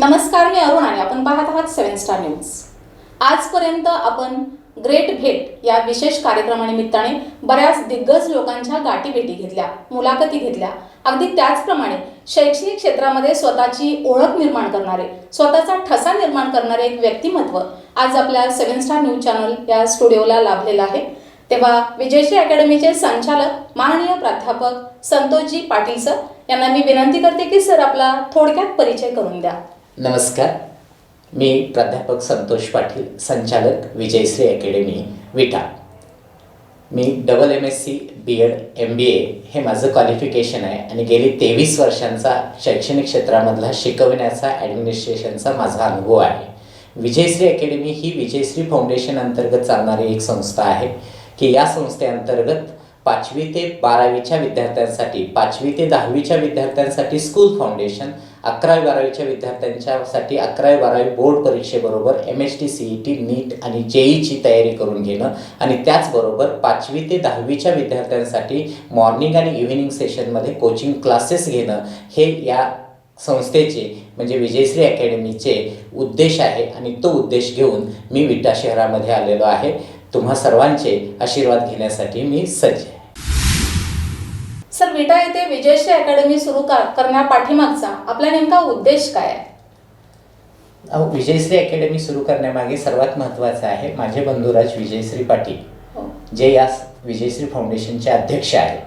नमस्कार मी अरुण आणि आपण पाहत आहात सेवन स्टार न्यूज आजपर्यंत आपण ग्रेट भेट या विशेष कार्यक्रमानिमित्ताने बऱ्याच दिग्गज लोकांच्या गाठीभेटी घेतल्या मुलाखती घेतल्या. अगदी त्याचप्रमाणे शैक्षणिक क्षेत्रामध्ये स्वतःची ओळख निर्माण करणारे स्वतःचा ठसा निर्माण करणारे एक व्यक्तिमत्व आज आपल्या सेवन स्टार न्यूज चॅनल या स्टुडिओला लाभलेला आहे. तेव्हा विजयश्री अकॅडमीचे संचालक माननीय प्राध्यापक संतोषजी पाटील सर यांना मी विनंती करते की सर आपला थोडक्यात परिचय करून द्या. नमस्कार. मी प्राध्यापक संतोष पाटील संचालक Vijayshree academy Vita. Me double M S C B Ed M B A हे माझं क्वालिफिकेशन आहे आणि गेली तेवीस वर्षांचा शैक्षणिक क्षेत्रामधला शिकवण्याचा ॲडमिनिस्ट्रेशनचा माझा अनुभव आहे. विजयश्री अकॅडमी ही विजयश्री फाउंडेशन अंतर्गत चालणारी एक संस्था आहे की या संस्थेअंतर्गत पाचवी ते बारावीच्या विद्यार्थ्यांसाठी पाचवी ते दहावीच्या विद्यार्थ्यांसाठी स्कूल फाउंडेशन अकरावी बारावीच्या विद्यार्थ्यांच्यासाठी अकरावी बारावी board परीक्षेबरोबर M H T C E T NEET आणि जेईची तयारी करून घेणं आणि त्याचबरोबर पाचवी ते दहावीच्या विद्यार्थ्यांसाठी मॉर्निंग आणि इव्हिनिंग सेशनमध्ये कोचिंग क्लासेस घेणं हे या संस्थेचे म्हणजे विजयश्री अकॅडमीचे उद्देश आहे आणि तो उद्देश घेऊन मी विटा शहरामध्ये आलेलो आहे. तुम्हा सर्वांचे आशीर्वाद घेण्यासाठी मी सज्ज आहे. सर विटा येथे विजयश्री अकॅडमी सुरू का- करण्यापाठीमागचा आपला नेमका उद्देश काय आहे? विजयश्री अकॅडमी सुरू करण्यामागे सर्वात महत्त्वाचं आहे माझे बंधुराज विजयश्री पाटील हो. जे या विजयश्री फाउंडेशनचे अध्यक्ष आहेत.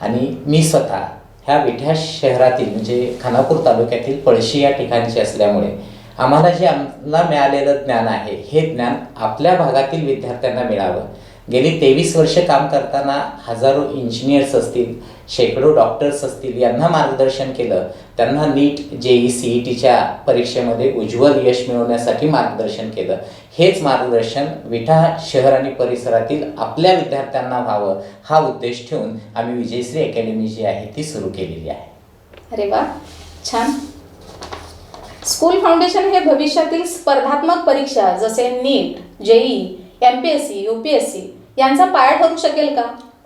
आणि मी स्वतः ह्या विठ्या शहरातील म्हणजे खानापूर तालुक्यातील पळशी या ठिकाणचे असल्यामुळे आम्हाला जे आम्हाला मिळालेलं ज्ञान आहे हे ज्ञान आपल्या भागातील विद्यार्थ्यांना मिळावं. गेली तेवीस वर्ष काम करताना हजारो इंजिनियर्स असतील शेकडो डॉक्टर्स असतील यांना मार्गदर्शन केलं. त्यांना नीट जे ई सी ई टीच्या परीक्षेमध्ये उज्ज्वल यश मिळवण्यासाठी मार्गदर्शन केलं. हेच मार्गदर्शन विठा शहर आणि परिसरातील आपल्या विद्यार्थ्यांना व्हावं हा उद्देश ठेवून आम्ही विजयश्री अकॅडमी जी आहे ती सुरू केलेली आहे. अरे वा छान. स्कूल फाउंडेशन हे भविष्यातील स्पर्धात्मक परीक्षा जसे NEET JEE M P S C U P S C यांचा पाया ठरू शकेल का?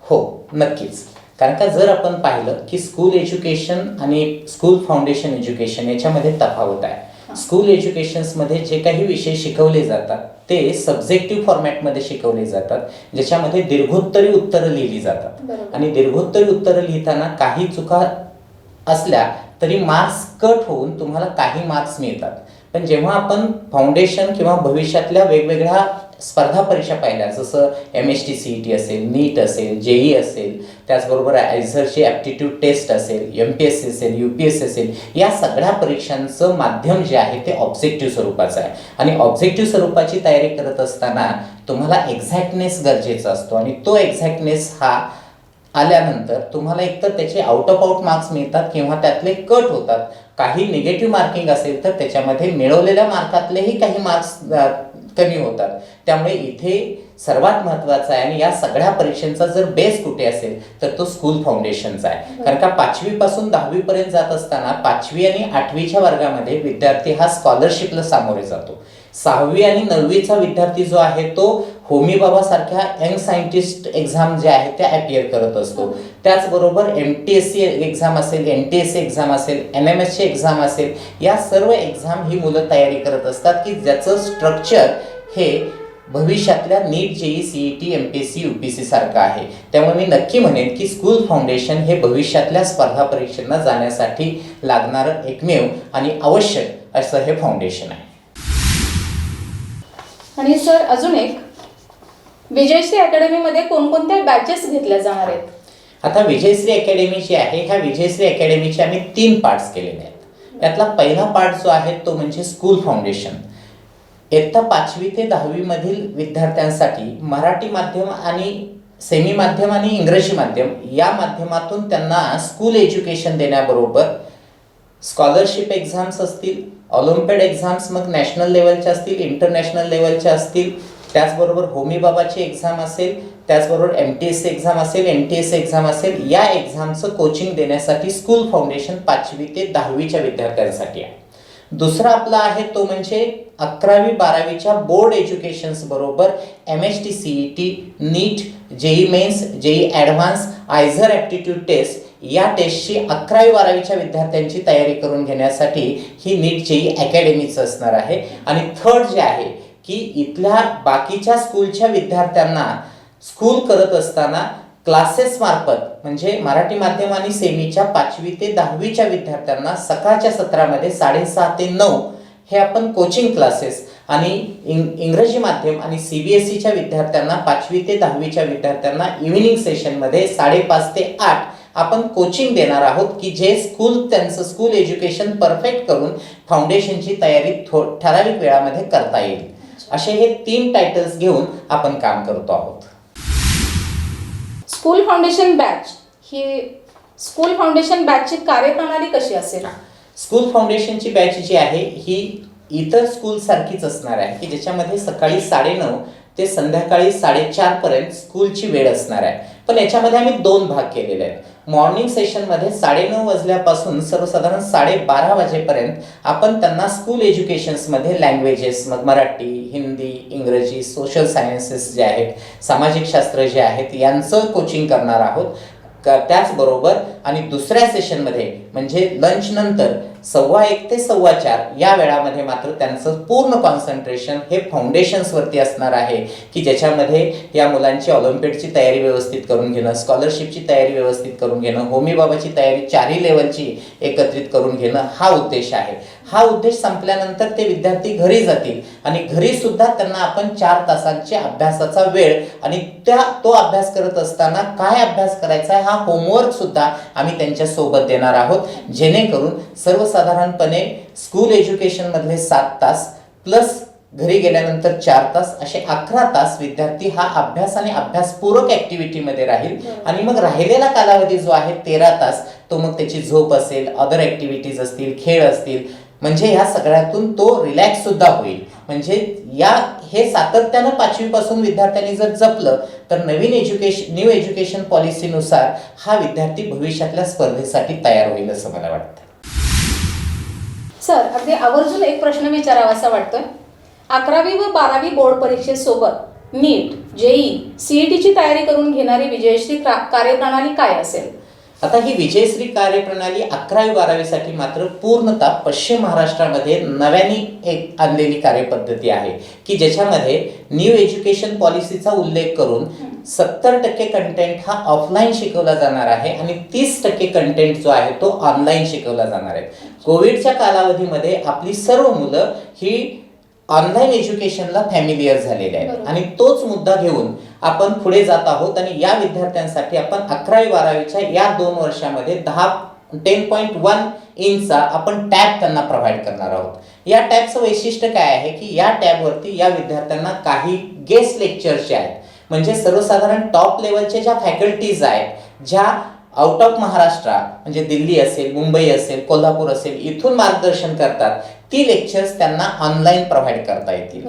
हो नक्कीच. कारण का जर आपण पाहिलं की स्कूल एज्युकेशन आणि स्कूल फाउंडेशन एज्युकेशन याच्यामध्ये तफावत आहे. स्कूल एज्युकेशन्समध्ये जे काही विषय शिकवले जातात ते सब्जेक्टिव्ह फॉर्मॅटमध्ये शिकवले जातात ज्याच्यामध्ये दीर्घोत्तरी उत्तरं लिहिली जातात. आणि दीर्घोत्तरी उत्तरं लिहिताना काही चुका असल्या तरी मार्क्स कट होऊन तुम्हाला काही मार्क्स मिळतात. पण जेव्हा आपण फाउंडेशन किंवा भविष्यातल्या वेगवेगळ्या स्पर्धा परीक्षा पाहिल्या. जसं M S T C E T असेल नीट असेल जेई असेल त्याचबरोबर आयझरची ॲप्टिट्यूड टेस्ट असेल एम पी एस सी असेल यू पी एस सी असेल या सगळ्या परीक्षांचं माध्यम जे आहे ते ऑब्जेक्टिव्ह स्वरूपाचं आहे. आणि ऑब्जेक्टिव्ह स्वरूपाची तयारी करत असताना तुम्हाला एक्झॅक्टनेस गरजेचा असतो. आणि तो एक्झॅक्टनेस हा आल्यानंतर तुम्हाला एकतर त्याचे आउट ऑफ आउट मार्क्स मिळतात किंवा त्यातले कट होतात. काही निगेटिव्ह मार्किंग असेल तर त्याच्यामध्ये मिळवलेल्या मार्कातलेही काही मार्क्स कमी होतात. त्यामुळे इथे सर्वात महत्त्वाचं आहे आणि या सगळ्या परीक्षांचा जर बेस कुठे असेल तर तो स्कूल फाउंडेशनचा आहे. कारण का पाचवीपासून दहावीपर्यंत जात असताना पाचवी आणि आठवीच्या वर्गामध्ये विद्यार्थी हा स्कॉलरशिपला सामोरे जातो. सहावी आणि नववीचा विद्यार्थी जो आहे तो होमी बाबा सारख्या यंग सायंटिस्ट एक्झाम जे आहे त्या अपियर करत असतो. त्याचबरोबर M T S C exam असेल N T S C exam असेल N M S C exam असेल या सर्व एक्झाम ही मुलं तयारी करत असतात की ज्याचं स्ट्रक्चर हे भविष्यातल्या NEET JEE C E T M P S C U P C सारखं आहे. त्यामुळे मी नक्की म्हणेन की स्कूल फाउंडेशन हे भविष्यातल्या स्पर्धा परीक्षांना जाण्यासाठी लागणारं एकमेव आणि आवश्यक असं हे फाउंडेशन आहे. आणि सर अजून एक. विजयश्री अकॅडमीमध्ये कोणकोणत्या बॅचेस घेतल्या जाणार आहेत? आता विजयश्री अकॅडमी जी आहे ह्या विजयश्री अकॅडमीचे आम्ही तीन पार्ट्स केलेले आहेत. यातला पहिला पार्ट जो आहे तो म्हणजे स्कूल फाउंडेशन इयत्ता पाचवी ते दहावीमधील विद्यार्थ्यांसाठी मराठी माध्यम आणि सेमी माध्यम आणि इंग्रजी माध्यम या माध्यमातून त्यांना स्कूल एज्युकेशन देण्याबरोबर स्कॉलरशिप एक्झाम्स असतील ऑलिम्पिड एक्झाम्स मग नॅशनल लेवलच्या असतील इंटरनॅशनल लेवलच्या असतील त्याचबरोबर होमी बाबाची एक्झाम असेल त्याचबरोबर एम टी एस एक्झाम असेल एन टी एस एक्झाम असेल या एक्झामचं कोचिंग देण्यासाठी स्कूल फाउंडेशन पाचवी ते दहावीच्या विद्यार्थ्यांसाठी आहे. दुसरा आपला आहे तो म्हणजे अकरावी बारावीच्या बोर्ड एज्युकेशन्स बरोबर M H T C E T NEET JEE mains JEE advance IISER aptitude test या टेस्टची अकरावी बारावीच्या विद्यार्थ्यांची तयारी करून घेण्यासाठी ही नीट जेई अकॅडमीचं असणार आहे. आणि थर्ड जे आहे की इथल्या बाकीच्या स्कूलच्या विद्यार्थ्यांना स्कूल करत असताना क्लासेस मार्फत म्हणजे मराठी माध्यम आणि सेमीच्या पाचवी ते दहावीच्या विद्यार्थ्यांना सकाळच्या सत्रामध्ये साडेसहा ते नऊ हे आपण कोचिंग क्लासेस आणि इंग इंग्रजी माध्यम आणि सी बी एस ईच्या विद्यार्थ्यांना पाचवी ते दहावीच्या विद्यार्थ्यांना इव्हिनिंग सेशनमध्ये साडेपाच ते आठ आपण कोचिंग देणार आहोत की जे स्कूल त्यांचं स्कूल एज्युकेशन परफेक्ट करून फाउंडेशनची तयारी थो ठराविक वेळामध्ये करता येईल. असे हे तीन टायटल्स घेऊन आपण काम करतो आहोत. स्कूल फाउंडेशन बॅच ही स्कूल फाउंडेशन बॅचची कार्यप्रणाली कशी असेल? स्कूल फाउंडेशनची बॅच जी आहे ही इतर स्कूल सारखीच असणार आहे की ज्याच्यामध्ये सकाळी साडेनऊ ते संध्याकाळी साडेचार पर्यंत स्कूलची वेळ असणार आहे. पण याच्यामध्ये आम्ही दोन भाग केलेले आहेत. मॉर्निंग सेशनमध्ये साडेनऊ वाजल्यापासून सर्वसाधारण साडेबारा वाजेपर्यंत आपण त्यांना स्कूल एज्युकेशन्समध्ये लँग्वेजेस मग मराठी हिंदी इंग्रजी सोशल सायन्सेस जे आहेत सामाजिक शास्त्र जे आहेत यांचं कोचिंग करणार आहोत. तर त्याचबरोबर आणि दुसऱ्या सेशनमध्ये म्हणजे लंच नंतर सव्वा एक ते सव्वा चार या वेळामध्ये मात्र त्यांचं पूर्ण कॉन्सन्ट्रेशन हे फाउंडेशन्सवरती असणार आहे. की ज्याच्यामध्ये या मुलांची ऑलिम्पिकची तयारी व्यवस्थित करून घेणं स्कॉलरशिपची तयारी व्यवस्थित करून घेणं होमी बाबाची तयारी चारही लेवलची एकत्रित करून घेणं हा उद्देश आहे. हा उद्देश संपल्यानंतर ते विद्यार्थी घरी जातील. आणि घरी सुद्धा त्यांना आपण चार तासांचे अभ्यासाचा वेळ आणि त्या तो अभ्यास करत असताना काय अभ्यास करायचा आहे हा होमवर्क सुद्धा आम्ही त्यांच्यासोबत देणार आहोत. जेणेकरून सर्वसाधारणपणे स्कूल एज्युकेशन मधले सात तास प्लस घरी गेल्यानंतर चार तास असे अकरा तास विद्यार्थी हा अभ्यास आणि अभ्यासपूरक ऍक्टिव्हिटीमध्ये राहील. आणि मग राहिलेला कालावधी जो आहे तेरा तास तो मग त्याची झोप असेल अदर ऍक्टिव्हिटीज असतील खेळ असतील म्हणजे ह्या सगळ्यातून तो रिलॅक्स सुद्धा होईल. म्हणजे या हे सातत्यानं पाचवीपासून विद्यार्थ्यांनी जर जपलं तर नवीन एज्युकेशन न्यू एज्युकेशन पॉलिसीनुसार हा विद्यार्थी भविष्यातल्या स्पर्धेसाठी तयार होईल असं मला वाटतं. सर अगदी आवर्जून एक प्रश्न विचारावासा वाटतोय. अकरावी व बारावी बोर्ड परीक्षेसोबत नीट जेई सीईटीची तयारी करून घेणारी विजयश्री कार्यप्रणाली काय असेल? आता ही विजयश्री कार्यप्रणाली अकरावी बारावीसाठी मात्र पूर्णतः पश्चिम महाराष्ट्रामध्ये नव्याने एक आणलेली कार्यपद्धती आहे की ज्याच्यामध्ये न्यू एज्युकेशन पॉलिसीचा उल्लेख करून सत्तर टक्के कंटेंट हा ऑफलाईन शिकवला जाणार आहे आणि तीस टक्के कंटेंट जो आहे तो ऑनलाईन शिकवला जाणार आहे. कोविडच्या कालावधीमध्ये आपली सर्व मुलं ही ऑनलाईन एज्युकेशनला फॅमिलियर झालेले आहेत. आणि तोच मुद्दा घेऊन आपण पुढे जात आहोत आणि या विद्यार्थ्यांसाठी आपण अकरावी बारावीच्या या दोन वर्षामध्ये दहा टेन पॉईंट वन इंचचा आपण टॅब त्यांना प्रोव्हाइड करणार आहोत या टॅबचं वैशिष्ट्य काय आहे की या टॅबवरती या विद्यार्थ्यांना काही गेस्ट लेक्चर्स जे आहेत म्हणजे सर्वसाधारण टॉप लेवलच्या ज्या फॅकल्टीज आहेत ज्या आउट ऑफ महाराष्ट्र म्हणजे दिल्ली असेल मुंबई असेल कोल्हापूर असेल इथून मार्गदर्शन करतात ती लेक्चर्स त्यांना ऑनलाईन प्रोव्हाइड करता येतील.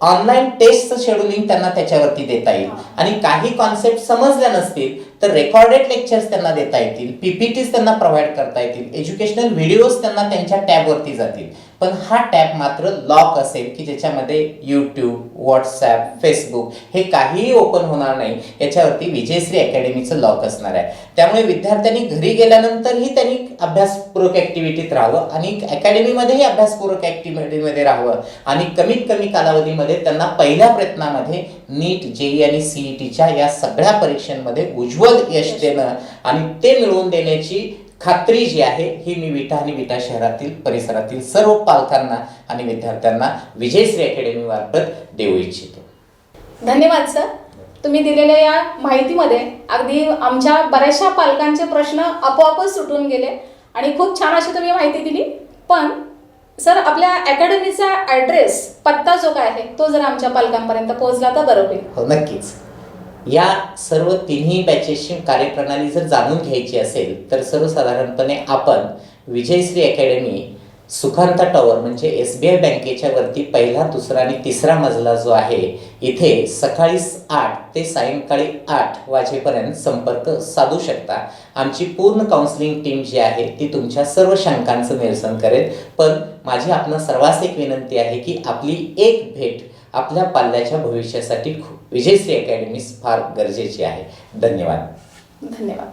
ऑनलाईन टेस्टचं शेड्युलिंग त्यांना त्याच्यावरती देता येईल. आणि काही कॉन्सेप्ट समजल्या नसतील तर रेकॉर्डेड लेक्चर्स त्यांना देता येतील पीपीटीज त्यांना प्रोव्हाइड करता येतील एज्युकेशनल व्हिडिओज त्यांना त्यांच्या टॅबवरती जातील. पण हा टॅब मात्र लॉक असेल की ज्याच्यामध्ये यूट्यूब व्हॉट्सॲप फेसबुक हे काहीही ओपन होणार नाही. याच्यावरती विजयश्री अकॅडमीचं लॉक असणार आहे. त्यामुळे विद्यार्थ्यांनी घरी गेल्यानंतरही त्यांनी अभ्यासपूरक ॲक्टिव्हिटीत राहावं आणि अकॅडमीमध्येही अभ्यासपूरक ॲक्टिव्हिटीमध्ये राहावं. आणि कमीत कमी कालावधीमध्ये त्यांना पहिल्या प्रयत्नामध्ये नीट जेई आणि सीईटीच्या या सगळ्या परीक्षांमध्ये उज्ज्वल यश देणं आणि ते मिळवून देण्याची खात्री जी आहे ही मी विटा आणि विटा शहरातील परिसरातील सर्व पालकांना आणि विद्यार्थ्यांना विजयश्री अकॅडमी मार्फत देऊ इच्छितो. धन्यवाद सर. तुम्ही दिलेल्या या माहितीमध्ये अगदी आमच्या बऱ्याचशा पालकांचे प्रश्न आपोआपच सुटून गेले आणि खूप छान अशी तुम्ही माहिती दिली. पण सर आपल्या अकॅडमीचा ॲड्रेस पत्ता जो काय आहे तो जर आमच्या पालकांपर्यंत पोहोचला तर बरं होईल. हो नक्कीच. या सर्व तिन्ही बॅचेसची कार्यप्रणाली जर जाणून घ्यायची असेल तर सर्वसाधारणपणे आपण विजयश्री अकॅडमी सुखांता टॉवर म्हणजे एस बी आय बँकेच्या वरती पहिला दुसरा आणि तिसरा मजला जो आहे इथे सकाळी आठ ते सायंकाळी आठ वाजेपर्यंत संपर्क साधू शकता. आमची पूर्ण काउन्सिलिंग टीम जी आहे ती तुमच्या सर्व शंकांचं निरसन करेल. पण माझी आपणा सर्वांस एक विनंती आहे की आपली एक भेट आपल्या पाल्याच्या भविष्यासाठी खूप विजयश्री अकॅडमीस फार गरजेची आहे. धन्यवाद. धन्यवाद.